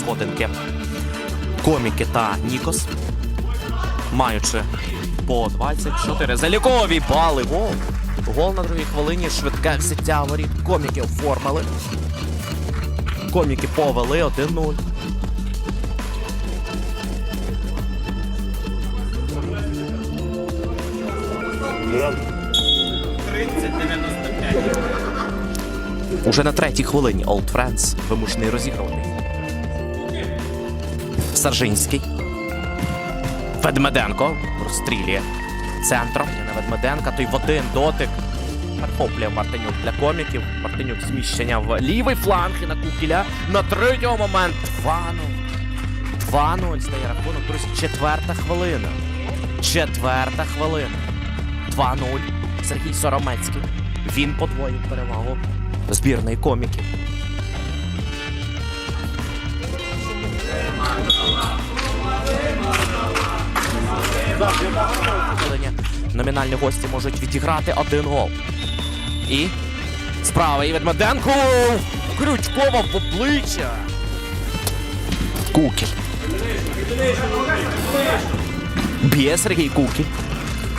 Сходинки коміки та Нікос, маючи по 24 залікові бали. Гол Гол на другій хвилині. Швидке взяття воріт. Коміки оформили. Коміки повели 1-0. Уже на третій хвилині Old Friends вимушений розігрувати. Саржинський. Ведмеденко розстрілює центром. На Ведмеденка, той в один дотик. Перехоплює Мартинюк для коміків. Мартинюк зміщення в лівий фланг і на Кукіля. На третього момент 2-0. 2-0 стає рахунок, друзі. Четверта хвилина. Четверта хвилина. 2-0. Сергій Соромецький. Він подвоїв перевагу збірної коміків. Номінальні гості можуть відіграти один гол. І справа і Ведмеденко. Крючкова в обличчя. Кукіль. Б'є Сергій Кукіль.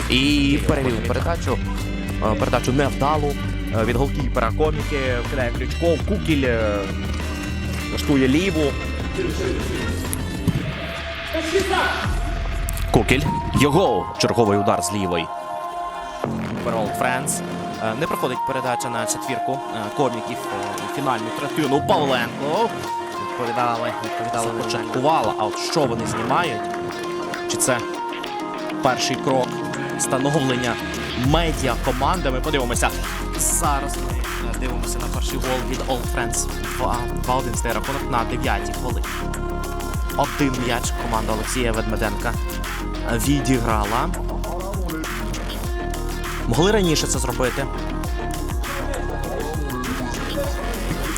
І перевів передачу. Е, Передачу невдалу. Е, Від голкіпера коміки вкидає Крючков. Кукіль влаштує ліву. Кукіль. Його черговий удар з лівої. Олд Френс. Не проходить передача на четвірку е, коміків е, фінальну третину. Павленко. Відповідали, відповідали, початкувала. А от що вони знімають? Чи це перший крок становлення медіа команди? Ми подивимося. Зараз ми е, дивимося на перший гол від Old Friends. 2-1 стає рахунок на 9 хвилині. Один м'яч команда Олексія Ведмеденка відіграла. Могли раніше це зробити.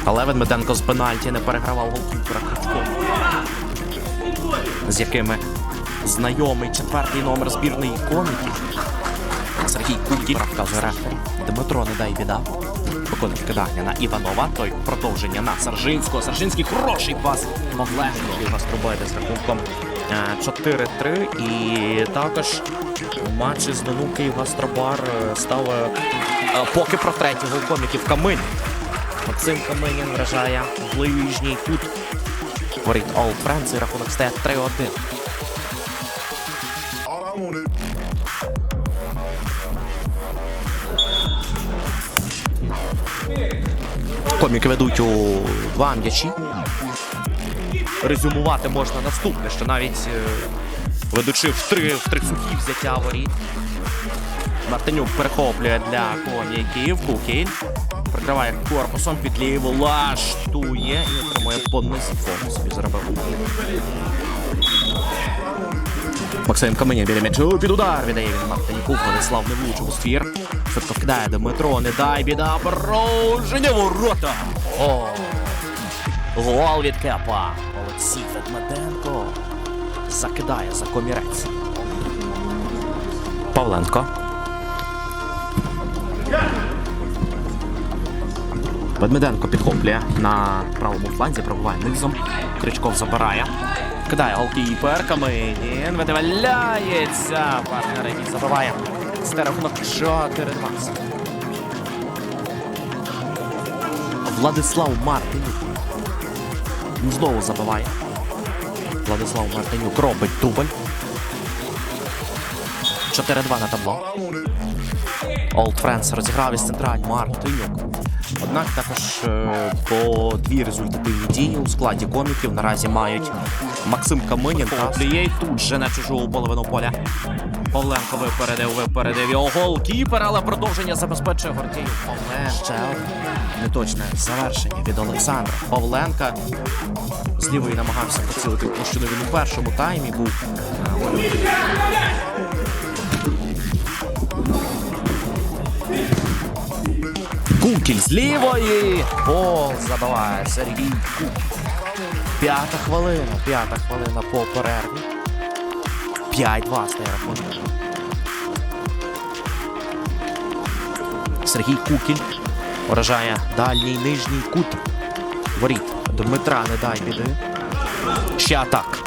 Але Ведмеденко з пенальті не перегравав голкіпера Крючкова. З якими знайомий четвертий номер збірної коміків. Сергій Кукіль вказує рефері. Дмитро не дай біда. Виконує кидання на Іванова. Той продовження на Саржинського. Саржинський хороший пас. Мовленко у нас пробити з рахунком 4-3. І також у матчі з Дону Київ Гастробар е, став е, е, поки про третій гол коміків Камин. Максим Каминін вражає ближній кут. Воріт All Friends і рахунок стає 3-1. All I wanted. Коміки ведуть у два м'ячі. Резюмувати можна наступне, що навіть е, ведучи в три, в три сухі взяття воріт. Мартинюк перехоплює для коміків. Кукіль. Прикриває корпусом під ліву, лаштує і отримує по низі. Фокус собі зробив. Максим Каменін біля м'ячу під удар віддає він Мартинюку. Владислав не влучив у ствір. Швидко вкидає Дмитро, не дай біда, пороження ворота. О, гол від Кепа. Олексій Ведмеденко закидає за комірець. Павленко. Ведмеденко підхоплює на правому фланзі, пробуває низом. Кричков забирає. Кидає голкіпер, Каменін, видивляється. Партнер, який забиває. Це рахунок 4-20. Владислав Мартинюк. Знову забиває. Владислав Мартинюк робить дубль. 4-2 на табло. Олд Friends розіграв із централь. Мартинюк. Однак також е, по дві результативні дії у складі коміків наразі мають Максим Каминін та Лієй тут же на чужу половину поля. Павленко випередив, випередив його голкіпер, але продовження забезпечує Гордій. Ще неточне завершення від Олександра Павленка. З лівої намагався поцілити площину він у першому таймі був. Кукіль з лівої. Гол забиває Сергій Кукіль. П'ята хвилина. П'ята хвилина по перерві. 5-2 стає рахунок. Сергій Кукіль вражає дальній нижній кут. Воріт Дмитра не дай біди. Ще атак.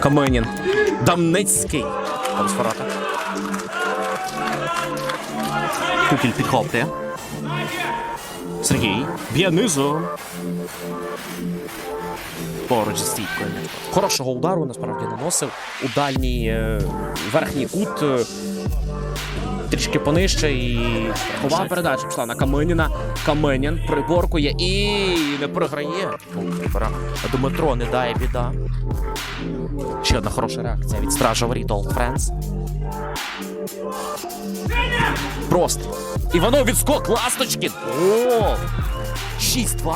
Каменін. Дамницький. Повз Кукіль підхоплює. Сергій. Б'є низом. Поруч зі стійкою. Хорошого удару насправді наносив. У дальній е, верхній кут. е, Трішки понижче і страхова передача пішла на Каменіна. Каменін приборкує і не програє. Дмитро не дає біда. Ще одна хороша реакція від стража воріт Old Friends. Просто. Іванов відскок Ласточкін. О! 6-2.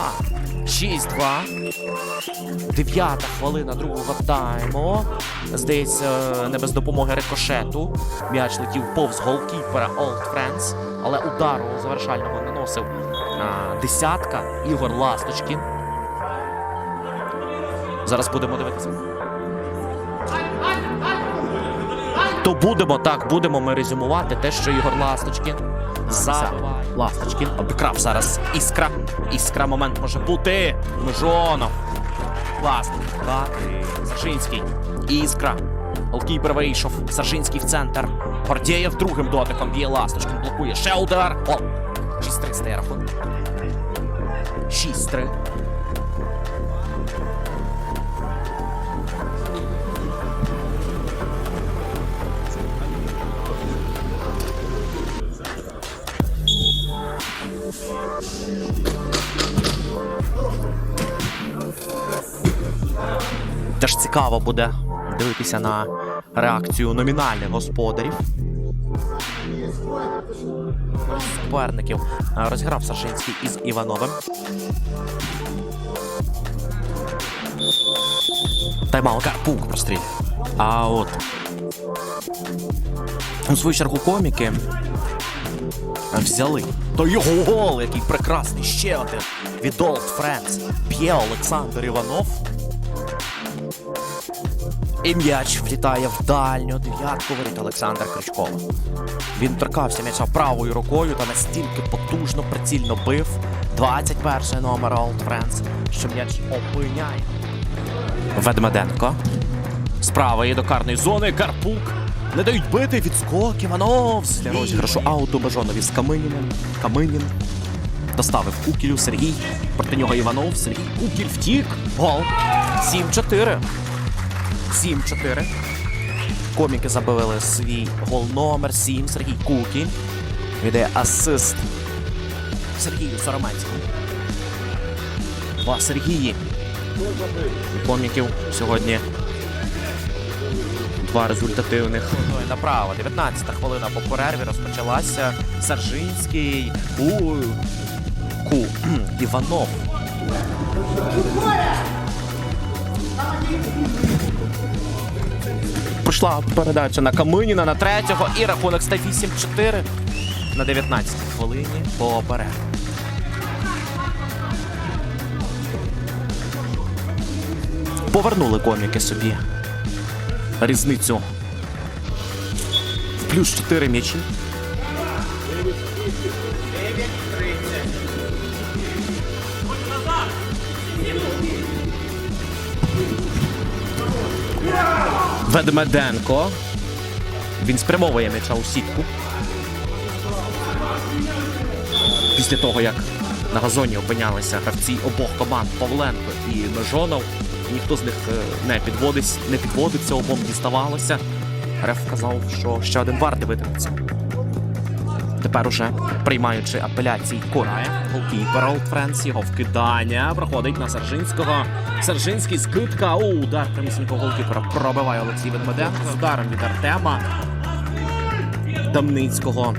6-2. Дев'ята хвилина другого тайму. Здається, не без допомоги рикошету. М'яч летів повз голкіпера Old Friends, але удару завершального наносив а, десятка Ігор Ласточкін. Зараз будемо дивитися. То будемо так, будемо ми резюмувати те, що Ігор Ласточкін забиває. Ласточкін обікрав зараз іскра. Іскра момент може бути. Межонов. Класно. Дати. Сашинський. Іскра. Голкіпер вийшов. Сашинський в центр. Гордєєв другим дотиком б'є Ласточкін. Блокує. Ще удар. О! 6-3 стає рахунок. 6-3. Теж цікаво буде дивитися на реакцію номінальних господарів. Суперників розіграв Сашинський із Івановим. Тайм-аут. Карпук прострілює. А от у свою чергу коміки взяли. То його гол, який прекрасний. Ще один від Old Friends. П'є Олександр Іванов. І м'яч влітає в дальню дев'ятку воріт Олександр Крючкова. Він торкався м'яча правою рукою та настільки потужно, прицільно бив 21 номер Old Friends, що м'яч опиняє. Ведмеденко. З правої до карної зони Карпук. Не дають бити відскок Іванов. Для розіграшу ауту Бажонові з Каминіним. Каминін. Доставив Кукілю Сергій. Проти нього Іванов. Сергій Кукіль втік. Гол. 7-4. 7-4. Коміки забили свій гол номер 7. Сергій Кукіль. Віддає асист Сергію Сараманському. Два Сергії. Коміків сьогодні два результативних. Направо. 19-та хвилина по перерві розпочалася. Саржинський. У Ку. Іванов. Пішла передача на Каминіна на третього і рахунок стає 8-4 на 19-й хвилині по перерві. Повернули коміки собі різницю плюс 4 м'ячі. Ведмеденко. Він спрямовує м'яча у сітку. Після того, як на газоні опинялися гравці обох команд Павленко і Межонов, ніхто з них е, не підводить, не підводиться, обом діставалося. Реф сказав, що ще один вар дивитиметься. Тепер уже приймаючи апеляції Корає, голкіпер Friends, його вкидання проходить на Саржинського. Саржинський скидка. У удар прямісінького голкіпера пробиває Олексій Ведмеденко з ударом від Артема. Дамницького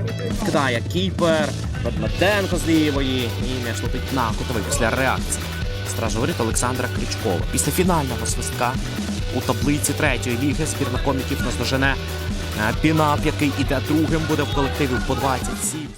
кидає кіпер. Ведмеденко з лівої. І м'яч летить на кутовий після реакції. Стражоворіт Олександра Крючкова. Після фінального свистка у таблиці третьої ліги збірна коміків наздожене е, Пінап, який іде другим, буде в колективі по 27.